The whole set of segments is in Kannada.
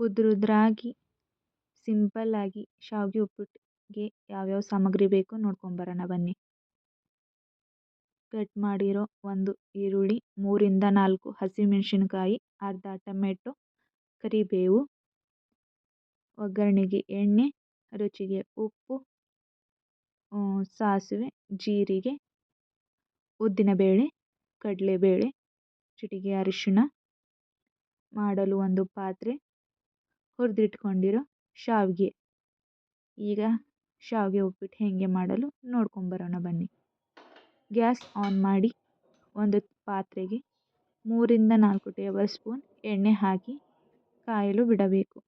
ಉದ್ರುದ್ರಾಗಿ ಸಿಂಪಲ್ಲಾಗಿ ಶಾವಿಗೆ ಉಪ್ಪಿಟ್ಟಿಗೆ ಯಾವ್ಯಾವ ಸಾಮಗ್ರಿ ಬೇಕು ನೋಡ್ಕೊಂಬರೋಣ ಬನ್ನಿ. ಕಟ್ ಮಾಡಿರೋ ಒಂದು ಈರುಳ್ಳಿ, ಮೂರಿಂದ ನಾಲ್ಕು ಹಸಿಮೆಣಸಿನ್ಕಾಯಿ, ಅರ್ಧ ಟೊಮೆಟೊ, ಕರಿಬೇವು, ಒಗ್ಗರಣೆಗೆ ಎಣ್ಣೆ, ರುಚಿಗೆ ಉಪ್ಪು ಸಾಸಿವೆ, ಜೀರಿಗೆ ಉದ್ದಿನಬೇಳೆ ಕಡಲೆಬೇಳೆ, ಚಿಟಿಕೆ ಅರಿಶಿಣ, ಮಾಡಲು ಒಂದು ಪಾತ್ರೆ. ಹುರಿದಿಟ್ಕೊಂಡಿರೋ ಶಾವಿಗೆ. ಈಗ ಶಾವಿಗೆ ಉಪ್ಪಿಟ್ಟು ಹೇಗೆ ಮಾಡಲು ನೋಡ್ಕೊಂಬರೋಣ ಬನ್ನಿ. ಗ್ಯಾಸ್ ಆನ್ ಮಾಡಿ ಒಂದು ಪಾತ್ರೆಗೆ ಮೂರಿಂದ ನಾಲ್ಕು ಟೇಬಲ್ ಸ್ಪೂನ್ ಎಣ್ಣೆ ಹಾಕಿ ಕಾಯಲು ಬಿಡಬೇಕು.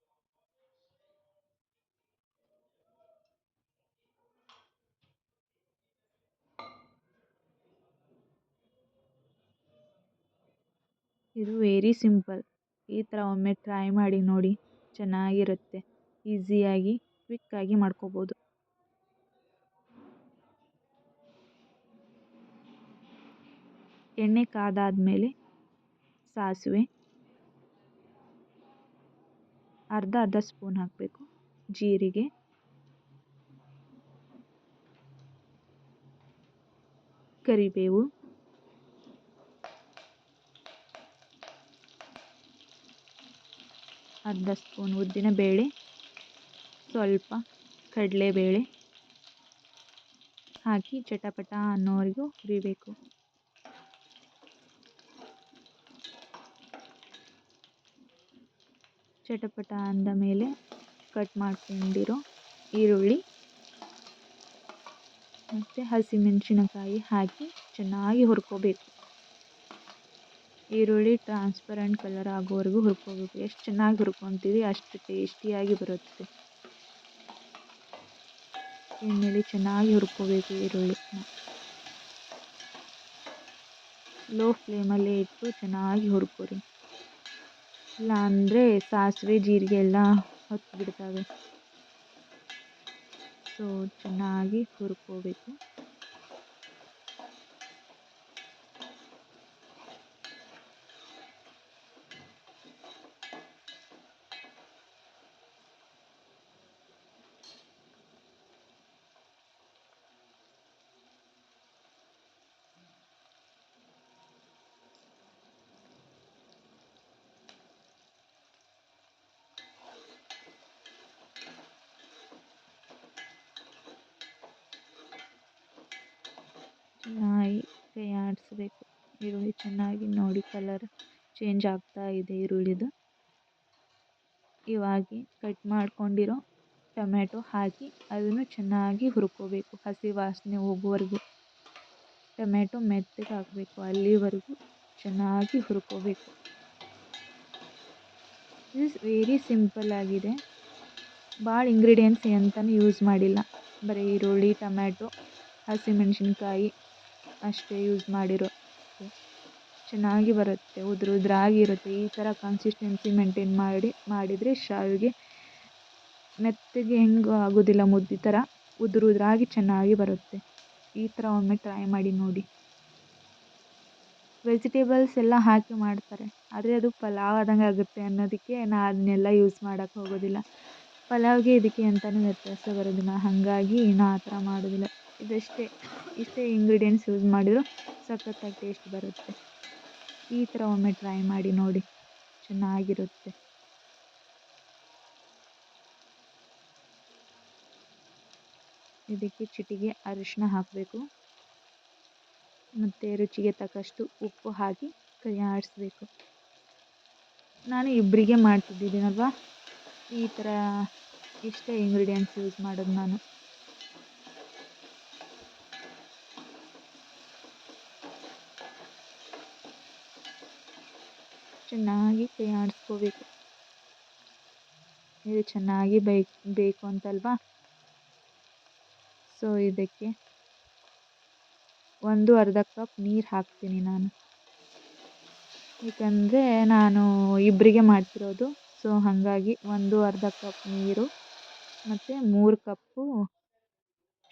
ಇದು ವೆರಿ ಸಿಂಪಲ್ ಈ ಥರ ಒಮ್ಮೆ ಟ್ರೈ ಮಾಡಿ ನೋಡಿ. ಚೆನ್ನಾಗಿರುತ್ತೆ. ಈಸಿಯಾಗಿ ಕ್ವಿಕ್ಕಾಗಿ ಮಾಡ್ಕೋಬೋದು. ಎಣ್ಣೆ ಕಾದಾದಮೇಲೆ ಸಾಸಿವೆ. ಅರ್ಧ ಅರ್ಧ ಸ್ಪೂನ್ ಹಾಕಬೇಕು. ಜೀರಿಗೆ. ಕರಿಬೇವು. ಅರ್ಧ ಸ್ಪೂನ್ ಉದ್ದಿನಬೇಳೆ ಸ್ವಲ್ಪ ಕಡಲೆಬೇಳೆ ಹಾಕಿ ಚಟಪಟ ಅನ್ನೋವರೆಗೂ ಹುರಿಬೇಕು. ಚಟಪಟ ಅಂದ ಮೇಲೆ ಕಟ್ ಮಾಡ್ಕೊಂಡಿರೋ ಈರುಳ್ಳಿ ಮತ್ತು ಹಸಿಮೆಣಸಿನಕಾಯಿ ಹಾಕಿ ಚೆನ್ನಾಗಿ ಹುರ್ಕೋಬೇಕು. ಈರುಳ್ಳಿ ಟ್ರಾನ್ಸ್ಪರೆಂಟ್ ಕಲರ್ ಆಗೋವರೆಗೂ ಹುರ್ಕೋಬೇಕು. ಎಷ್ಟು ಚೆನ್ನಾಗಿ ಹುರ್ಕೊತೀವಿ ಅಷ್ಟು ಟೇಸ್ಟಿಯಾಗಿ ಬರುತ್ತೆ. ಎಣ್ಣೆಲಿ ಚೆನ್ನಾಗಿ ಹುರ್ಕೋಬೇಕು ಈರುಳ್ಳಿನ. ಲೋ ಫ್ಲೇಮಲ್ಲೇ ಇಟ್ಟು ಚೆನ್ನಾಗಿ ಹುರ್ಕೊರಿ. ಇಲ್ಲ ಅಂದರೆ ಸಾಸಿವೆ, ಜೀರಿಗೆ ಎಲ್ಲ ಹೊತ್ತು ಬಿಡ್ತವೆ. ಸೊ ಚೆನ್ನಾಗಿ ಹುರ್ಕೋಬೇಕು. ಕೈ ಆಡಿಸ್ಬೇಕು. ಈರುಳ್ಳಿ ಚೆನ್ನಾಗಿ ನೋಡಿ ಕಲರ್ ಚೇಂಜ್ ಆಗ್ತಾ ಇದೆ ಈರುಳ್ಳಿದು. ಇವಾಗ ಕಟ್ ಮಾಡ್ಕೊಂಡಿರೋ ಟೊಮೆಟೊ ಹಾಕಿ ಅದನ್ನು ಚೆನ್ನಾಗಿ ಹುರ್ಕೋಬೇಕು, ಹಸಿ ವಾಸನೆ ಹೋಗುವವರೆಗೂ ಟೊಮೆಟೊ ಮೆತ್ತಗೆ ಹಾಕಬೇಕು ಅಲ್ಲಿವರೆಗೂ ಚೆನ್ನಾಗಿ ಹುರ್ಕೋಬೇಕು. ಇಸ್ ವೆರಿ ಸಿಂಪಲ್ ಆಗಿದೆ. ಭಾಳ ಇಂಗ್ರೀಡಿಯೆಂಟ್ಸ್ ಎಂತನೂ ಯೂಸ್ ಮಾಡಿಲ್ಲ. ಬರೀ ಈರುಳ್ಳಿ, ಟೊಮ್ಯಾಟೊ ಹಸಿಮೆಣಸಿನ್ಕಾಯಿ ಅಷ್ಟೇ ಯೂಸ್ ಮಾಡಿರೋ ಚೆನ್ನಾಗಿ ಬರುತ್ತೆ, ಉದುರು ಉದುರಾಗಿ ಇರುತ್ತೆ ಈ ಥರ ಕನ್ಸಿಸ್ಟೆನ್ಸಿ ಮೇಂಟೈನ್ ಮಾಡಿ, ಮಾಡಿದರೆ ಶಾವಿಗೆ ಮೆತ್ತಗೆ ಹೆಂಗೆ ಆಗೋದಿಲ್ಲ, ಮುದ್ದೆ ಥರ ಉದುರು ಉದುರಾಗಿ ಚೆನ್ನಾಗಿ ಬರುತ್ತೆ. ಈ ಥರ ಒಮ್ಮೆ ಟ್ರೈ ಮಾಡಿ ನೋಡಿ. ವೆಜಿಟೇಬಲ್ಸ್ ಎಲ್ಲ ಹಾಕಿ ಮಾಡ್ತಾರೆ, ಆದರೆ ಅದು ಪಲಾವ್ ಆದಂಗೆ ಆಗುತ್ತೆ ಅನ್ನೋದಕ್ಕೆ ನಾ ಅದನ್ನೆಲ್ಲ ಯೂಸ್ ಮಾಡೋಕ್ಕೆ ಹೋಗೋದಿಲ್ಲ. ಪಲಾವ್ಗೆ ಇದಕ್ಕೆ ಅಂತಲೇ ವ್ಯತ್ಯಾಸ ಬರೋದಿಲ್ಲ, ಹಾಗಾಗಿ ನಾ ಆ ಥರ ಮಾಡೋದಿಲ್ಲ. ಇದಷ್ಟೇ, ಇಷ್ಟೇ ಇಂಗ್ರೀಡಿಯೆಂಟ್ಸ್ ಯೂಸ್ ಮಾಡಿದರೂ ಸಖತ್ತಾಗಿ ಟೇಸ್ಟ್ ಬರುತ್ತೆ. ಈ ಥರ ಒಮ್ಮೆ ಟ್ರೈ ಮಾಡಿ ನೋಡಿ, ಚೆನ್ನಾಗಿರುತ್ತೆ. ಇದಕ್ಕೆ ಚಿಟಿಗೆ ಅರಿಶಿನ ಹಾಕಬೇಕು. ಮತ್ತು ರುಚಿಗೆ ತಕ್ಕಷ್ಟು ಉಪ್ಪು ಹಾಕಿ ಕೈ ಆಡಿಸ್ಬೇಕು ನಾನು ಇಬ್ಬರಿಗೆ ಮಾಡ್ತಿದ್ದಿದ್ದೀನಲ್ವ? ಈ ಥರ ಇಷ್ಟೇ ಇಂಗ್ರೀಡಿಯೆಂಟ್ಸ್ ಯೂಸ್ ಮಾಡೋದು ನಾನು. ಚೆನ್ನಾಗಿ ಕೈ ಇದು ಚೆನ್ನಾಗಿ ಬೇಕು ಬೇಕು ಅಂತಲ್ವಾ? ಸೊ ಇದಕ್ಕೆ ಒಂದು ಅರ್ಧ ಕಪ್ ನೀರು ಹಾಕ್ತೀನಿ ನಾನು. ಏಕೆಂದರೆ ನಾನು ಇಬ್ಬರಿಗೆ ಮಾಡ್ತಿರೋದು ಸೊ ಹಾಗಾಗಿ ಒಂದು ಅರ್ಧ ಕಪ್ ನೀರು ಮತ್ತು ಮೂರು ಕಪ್ಪು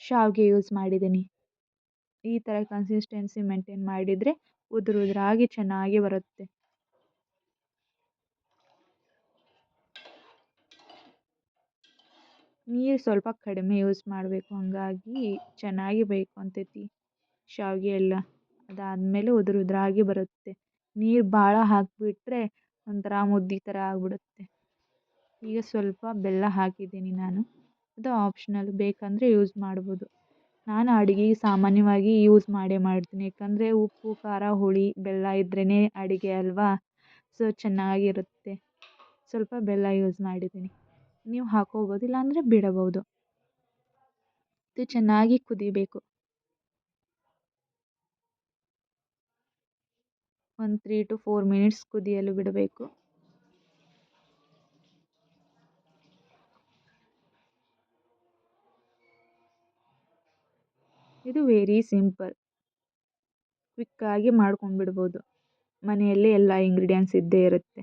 ಶಾವಿಗೆ ಯೂಸ್ ಮಾಡಿದ್ದೀನಿ. ಈ ಥರ ಕನ್ಸಿಸ್ಟೆನ್ಸಿ ಮೇಂಟೈನ್ ಮಾಡಿದರೆ ಉದುರು ಉದುರಾಗಿ ಚೆನ್ನಾಗಿ ಬರುತ್ತೆ. ನೀರು ಸ್ವಲ್ಪ ಕಡಿಮೆ ಯೂಸ್ ಮಾಡಬೇಕು, ಹಾಗಾಗಿ ಚೆನ್ನಾಗಿ ಬೇಯ್ಕೊಂತೈತಿ ಶಾವಿಗೆ ಎಲ್ಲ ಅದಾದಮೇಲೆ ಉದುರು ಉದುರಾಗಿ ಬರುತ್ತೆ. ನೀರು ಭಾಳ ಹಾಕಿಬಿಟ್ರೆ ಒಂಥರ ಮುದ್ದೆ ಥರ ಆಗಿಬಿಡುತ್ತೆ. ಈಗ ಸ್ವಲ್ಪ ಬೆಲ್ಲ ಹಾಕಿದ್ದೀನಿ ನಾನು. ಅದು ಆಪ್ಷನಲ್ ಬೇಕಂದರೆ ಯೂಸ್ ಮಾಡ್ಬೋದು. ನಾನು ಅಡುಗೆ ಸಾಮಾನ್ಯವಾಗಿ ಯೂಸ್ ಮಾಡೇ ಮಾಡ್ತೀನಿ. ಯಾಕಂದರೆ ಉಪ್ಪು, ಖಾರ, ಹುಳಿ, ಬೆಲ್ಲ ಇದ್ರೇ ಅಡುಗೆ ಅಲ್ವಾ? ಸೊ ಚೆನ್ನಾಗಿರುತ್ತೆ. ಸ್ವಲ್ಪ ಬೆಲ್ಲ ಯೂಸ್ ಮಾಡಿದ್ದೀನಿ. ನೀವು ಹಾಕ್ಕೋಬೋದು ಇಲ್ಲಾಂದರೆ ಬಿಡಬಹುದು. ಇದು ಚೆನ್ನಾಗಿ ಕುದಿಬೇಕು. ಒಂದು ತ್ರೀ ಟು ಫೋರ್ ಮಿನಿಟ್ಸ್ ಕುದಿಯಲು ಬಿಡಬೇಕು. ಇದು ವೆರಿ ಸಿಂಪಲ್ ಕ್ವಿಕ್ಕಾಗಿ ಮಾಡ್ಕೊಂಡ್ಬಿಡ್ಬೋದು. ಮನೆಯಲ್ಲಿ ಎಲ್ಲ ಇಂಗ್ರೀಡಿಯೆಂಟ್ಸ್ ಇದ್ದೇ ಇರುತ್ತೆ.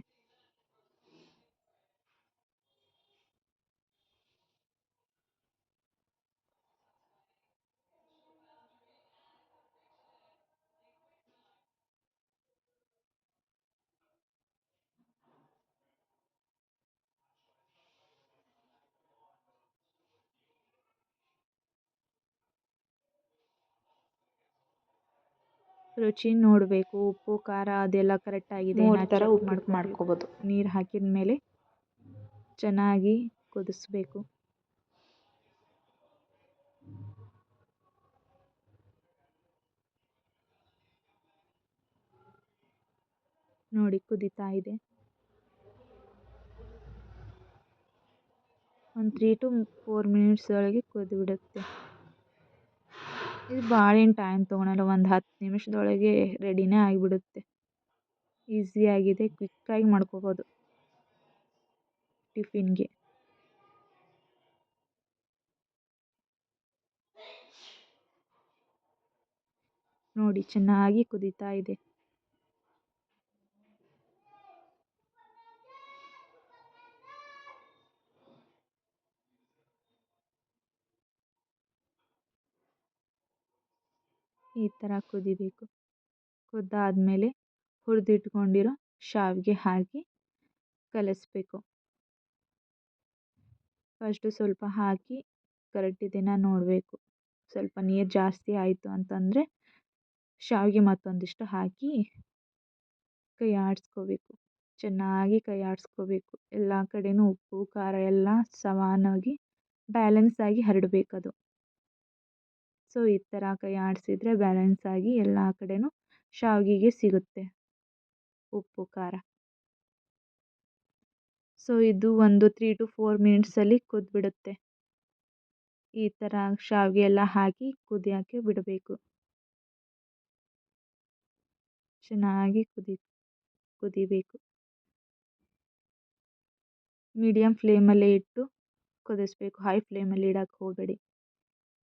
ರುಚಿ ನೋಡಬೇಕು ಉಪ್ಪು ಖಾರ ಅದೆಲ್ಲ ಕರೆಕ್ಟಾಗಿದೆ ಮೂರು ಥರ ಉಪ್ಪಿಟ್ಟು ಮಾಡ್ಕೋಬೋದು. ನೀರು ಹಾಕಿದ ಮೇಲೆ ಚೆನ್ನಾಗಿ ಕುದಿಸ್ಬೇಕು. ನೋಡಿ ಕುದೀತಾ ಇದೆ. ಒಂದು ತ್ರೀ ಟು ಫೋರ್ ಮಿನಿಟ್ಸ್ ಒಳಗೆ ಕುದ್ಬಿಡುತ್ತೆ. ಇದು ಭಾಳ ಟೈಮ್ ತೊಗೊಳಲ್ಲ ಒಂದು ಹತ್ತು ನಿಮಿಷದೊಳಗೆ ರೆಡಿನೇ ಆಗಿಬಿಡುತ್ತೆ. ಈಸಿಯಾಗಿದೆ ಕ್ವಿಕ್ಕಾಗಿ ಮಾಡ್ಕೋಬೋದು. ಟಿಫಿನ್ಗೆ ನೋಡಿ, ಚೆನ್ನಾಗಿ ಕುದೀತಾ ಇದೆ. ಈ ಥರ ಕುದಿಬೇಕು. ಕುದ್ದಾದ್ಮೇಲೆ ಹುರಿದಿಟ್ಕೊಂಡಿರೋ ಶಾವಿಗೆ ಹಾಕಿ ಕಲಸಬೇಕು. ಫಸ್ಟು ಸ್ವಲ್ಪ ಹಾಕಿ ಕರೆಕ್ಟ್ ಇದೆಯಾ ನೋಡಬೇಕು. ಸ್ವಲ್ಪ ನೀರು ಜಾಸ್ತಿ ಆಯಿತು ಅಂತಂದರೆ ಶಾವಿಗೆ ಮತ್ತೊಂದಿಷ್ಟು ಹಾಕಿ ಕೈ ಆಡಿಸ್ಕೋಬೇಕು. ಚೆನ್ನಾಗಿ ಕೈ ಆಡಿಸ್ಕೋಬೇಕು. ಎಲ್ಲ ಕಡೆಯೂ ಉಪ್ಪು, ಖಾರ ಎಲ್ಲ ಸಮಾನವಾಗಿ ಬ್ಯಾಲೆನ್ಸ್ ಆಗಿ ಹರಡಬೇಕದು. ಸೊ, ಈ ಥರ ಕೈ ಆಡಿಸಿದ್ರೆ ಬ್ಯಾಲೆನ್ಸ್ ಆಗಿ ಎಲ್ಲ ಕಡೆಯೂ ಶಾವಿಗೆಗೆ ಸಿಗುತ್ತೆ. ಉಪ್ಪು, ಖಾರ. ಸೊ, ಇದು ಒಂದು ತ್ರೀ ಟು ಫೋರ್ ಮಿನಿಟ್ಸಲ್ಲಿ ಕುದ್ಬಿಡುತ್ತೆ. ಈ ಥರ ಶಾವಿಗೆ ಎಲ್ಲ ಹಾಕಿ ಕುದಿಯೋಕ್ಕೆ ಬಿಡಬೇಕು. ಚೆನ್ನಾಗಿ ಕುದಿ, ಕುದಿಬೇಕು. ಮೀಡಿಯಮ್ ಫ್ಲೇಮಲ್ಲೇ ಇಟ್ಟು ಕುದಿಸ್ಬೇಕು. ಹೈ ಫ್ಲೇಮಲ್ಲಿ ಇಡೋಕ್ಕೆ ಹೋಗಬೇಡಿ.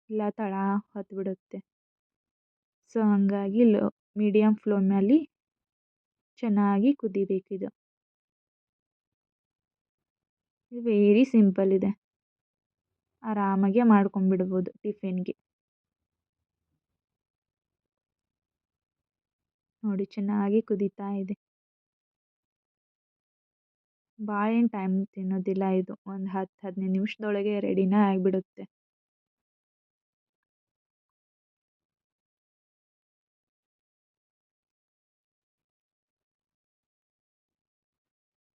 ಇಲ್ಲ ತಳ ಹತ್ತಿಬಿಡುತ್ತೆ ಸೊ, ಹಾಗಾಗಿ ಲೋ ಮೀಡಿಯಮ್ ಫ್ಲೇಮಲ್ಲಿ ಚೆನ್ನಾಗಿ ಕುದಿಬೇಕಿದು. ಇದು ವೆರಿ ಸಿಂಪಲ್ ಇದೆ. ಆರಾಮಾಗೆ ಮಾಡ್ಕೊಂಡ್ಬಿಡ್ಬೋದು ಟಿಫಿನ್ಗೆ. ನೋಡಿ ಚೆನ್ನಾಗಿ ಕುದೀತಾ ಇದೆ. ಭಾಳ ಏನು ಟೈಮ್ ತಿನ್ನೋದಿಲ್ಲ ಇದು. ಒಂದು ಹತ್ತು ಹದಿನೈದು ನಿಮಿಷದೊಳಗೆ ರೆಡಿನೇ ಆಗಿಬಿಡುತ್ತೆ.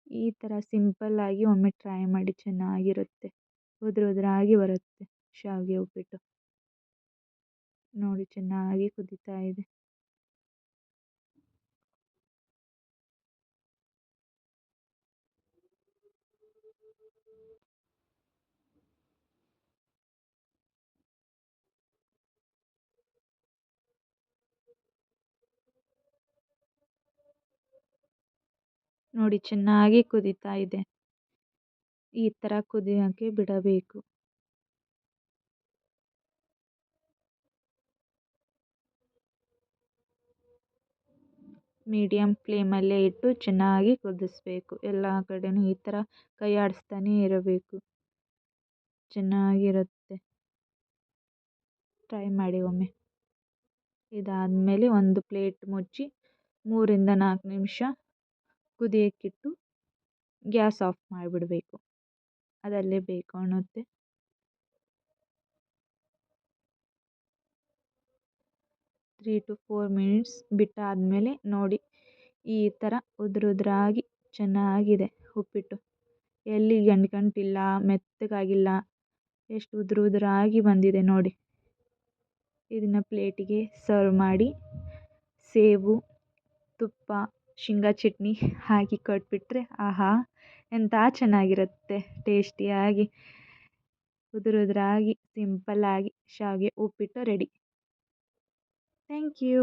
ಈ ಥರ ಸಿಂಪಲ್ಲಾಗಿ ಒಮ್ಮೆ ಟ್ರೈ ಮಾಡಿ ಚೆನ್ನಾಗಿರುತ್ತೆ. ಉದುರು ಉದುರಾಗಿ ಬರುತ್ತೆ. ಶಾವಿಗೆ ಉಪ್ಪಿಟ್ಟು. ನೋಡಿ ಚೆನ್ನಾಗಿ ಕುದೀತಾ ಇದೆ. ನೋಡಿ ಚೆನ್ನಾಗಿ ಕುದೀತಾ ಇದೆ. ಈ ಥರ ಕುದಿಯೋಕ್ಕೆ ಬಿಡಬೇಕು. ಮೀಡಿಯಮ್ ಫ್ಲೇಮಲ್ಲೇ ಇಟ್ಟು ಚೆನ್ನಾಗಿ ಕುದಿಸ್ಬೇಕು. ಎಲ್ಲ ಕಡೆಯೂ ಈ ಥರ ಕೈ ಆಡಿಸ್ತಾನೇ ಇರಬೇಕು. ಚೆನ್ನಾಗಿರುತ್ತೆ. ಟ್ರೈ ಮಾಡಿ ಒಮ್ಮೆ. ಇದಾದಮೇಲೆ ಒಂದು ಪ್ಲೇಟ್ ಮುಚ್ಚಿ ಮೂರಿಂದ ನಾಲ್ಕು ನಿಮಿಷ ಕುದಿಯೋಕ್ಕಿಟ್ಟು ಗ್ಯಾಸ್ ಆಫ್ ಮಾಡಿಬಿಡಬೇಕು. ಅದಲ್ಲೇ ಬೇಕು ಅನ್ನುತ್ತೆ. ತ್ರೀ ಟು ಫೋರ್ ಮಿನಿಟ್ಸ್ ಬಿಟ್ಟಾದಮೇಲೆ ನೋಡಿ ಈ ಥರ ಉದುರುದ್ರಾಗಿ ಚೆನ್ನಾಗಿದೆ ಉಪ್ಪಿಟ್ಟು. ಎಲ್ಲಿ ಗಂಟ್ಕಂಟಿಲ್ಲ ಮೆತ್ತಗಾಗಿಲ್ಲ, ಎಷ್ಟು ಉದುರು ಉದುರಾಗಿ ಬಂದಿದೆ ನೋಡಿ. ಇದನ್ನು ಪ್ಲೇಟಿಗೆ ಸರ್ವ್ ಮಾಡಿ ಸೇಬು, ತುಪ್ಪ ಶೇಂಗಾ ಚಟ್ನಿ ಹಾಕಿ ಕೊಟ್ಬಿಟ್ರೆ ಆಹಾ ಎಂಥ ಚೆನ್ನಾಗಿರುತ್ತೆ. ಟೇಸ್ಟಿಯಾಗಿ ಉದುರು ಉದುರಾಗಿ ಸಿಂಪಲ್ಲಾಗಿ, ಶಾವಿಗೆ ಉಪ್ಪಿಟ್ಟು ರೆಡಿ ಥ್ಯಾಂಕ್ ಯು